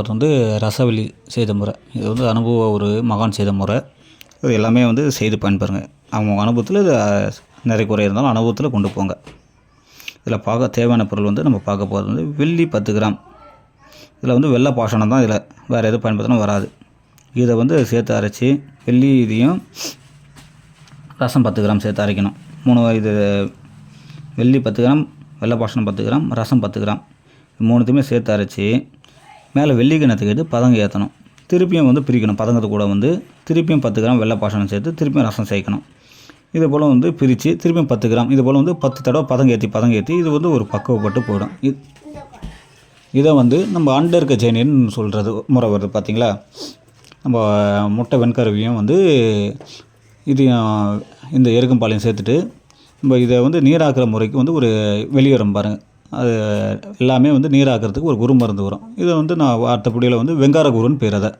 அவர் வந்து ரசவெளி செய்த முறை. இது வந்து அனுபவ ஒரு மகான் செய்த முறை. இது எல்லாமே வந்து செய்து பயன்பெறுங்க. அவங்க அனுபவத்தில் இது நிறைய குறை இருந்தாலும் அனுபவத்தில் கொண்டு போங்க. இதில் பார்க்க தேவையான பொருள் வந்து நம்ம பார்க்க போகிறது வந்து வெள்ளி பத்து கிராம். இதில் வந்து வெள்ளை பாஷாணம் தான் இதில். வேறு எதுவும் பயன்படுத்தினா வராது. இதை வந்து சேர்த்து அரைச்சி வெள்ளி இதையும் ரசம் பத்து கிராம் சேர்த்து அரைக்கணும். மூணு இது வெள்ளி பத்து கிராம் வெள்ளை பாஷணம் பத்து கிராம் ரசம் பத்து கிராம். மூணுத்தையுமே சேர்த்து அரைச்சி மேலே வெள்ளி கிணத்துக்கு எடுத்து பதங்க ஏற்றணும் திருப்பியும் வந்து பிரிக்கணும். பதங்கத்து கூட வந்து திருப்பியும் பத்து கிராம் வெள்ளை பாசனம் சேர்த்து திருப்பியும் ரசம் சேர்க்கணும். இது போல் வந்து பிரித்து திருப்பியும் பத்து கிராம். இது போல் வந்து பத்து தடவை பதங்க ஏற்றி பதங்க ஏற்றி இது வந்து ஒரு பக்குவப்பட்டு போயிடும். இது இதை வந்து நம்ம அண்டை இருக்க செயின்னு சொல்கிறது முறை வருது பார்த்திங்களா நம்ம முட்டை வெண்கருவியும் வந்து இதையும் இந்த எருக்கம்பாலையும் சேர்த்துட்டு நம்ம இதை வந்து நீராக்குற முறைக்கு வந்து ஒரு வெளியேறும் பாருங்கள் அது எல்லாமே வந்து நீராக்கிறதுக்கு ஒரு குரு மருந்து வரும். இதை வந்து நான் வார்த்தைப்படியில் வந்து வெங்கார குருன்னு பேர் அதை.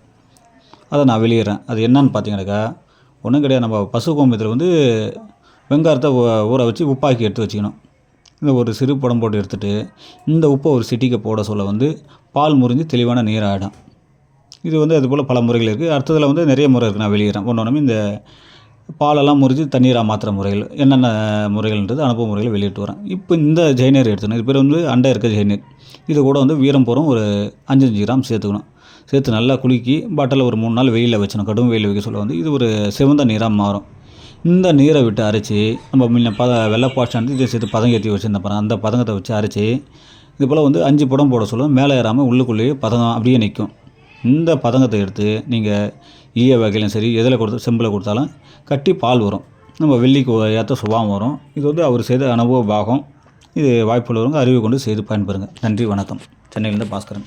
அதை நான் வெளியிடுறேன். அது என்னன்னு பார்த்தீங்கன்னாக்கா ஒன்றும் கிடையாது. நம்ம பசு கோமியத்தில் வந்து வெங்காரத்தை ஊற வச்சு உப்பாக்கி எடுத்து வச்சுக்கணும். இந்த ஒரு சிறு படம் போட்டு எடுத்துகிட்டு இந்த உப்பை ஒரு சிட்டிக்கு போட சொல்ல வந்து பால் முறிஞ்சு தெளிவான நீர் ஆகிடும் இது வந்து அதுபோல் பல முறைகள் இருக்குது அடுத்ததில் வந்து நிறைய முறை இருக்குது நான் வெளியிடுறேன். ஒன்று ஒன்றுமே இந்த பாலெல்லாம் முறிஞ்சு தண்ணீராக மாற்றுற முறைகள் என்னென்ன முறைகள்ன்றது அனுபவ முறைகளை வெளியிட்டு வரேன். இப்போ இந்த ஜெயினர் எடுத்துக்கணும். இது பேர் வந்து அண்டை இருக்க ஜெயினர் இது கூட வந்து வீரம் போகிறோம் ஒரு அஞ்சஞ்சு கிராம் சேர்த்துக்கணும். சேர்த்து நல்லா குலுக்கி பாட்டில் ஒரு மூணு நாள் வெயிலில் வச்சணும் கடும் வெயில் வைக்க சொல்ல வந்து இது ஒரு சிவந்த நீராக மாறும். இந்த நீரை விட்டு அரைச்சி நம்ம முன்ன பத வெள்ளைப்பாச்சாந்து இதை சேர்த்து பதங்க ஏற்றி வச்சுருந்த அந்த பதங்கத்தை வச்சு அரைச்சி இது போல் வந்து அஞ்சு புடம் போட சொல்ல மேலே ஏறாமல் உள்ளுக்குள்ளேயே பதங்கம் அப்படியே நிற்கும். இந்த பதங்கத்தை எடுத்து நீங்கள் ஈய வகையிலும் சரி எதில் கொடுத்து செம்பில் கொடுத்தாலும் கட்டி பால் வரும். நம்ம வெள்ளிக்கு ஏற்ற சுபாவம் வரும். இது வந்து அவர் செய்த அனுபவ பாகம். இது வாய்ப்புள்ளவங்க அறிவு கொண்டு செய்து பயன்பெறுங்க. நன்றி வணக்கம். சென்னையிலேருந்து பாஸ்கரன்.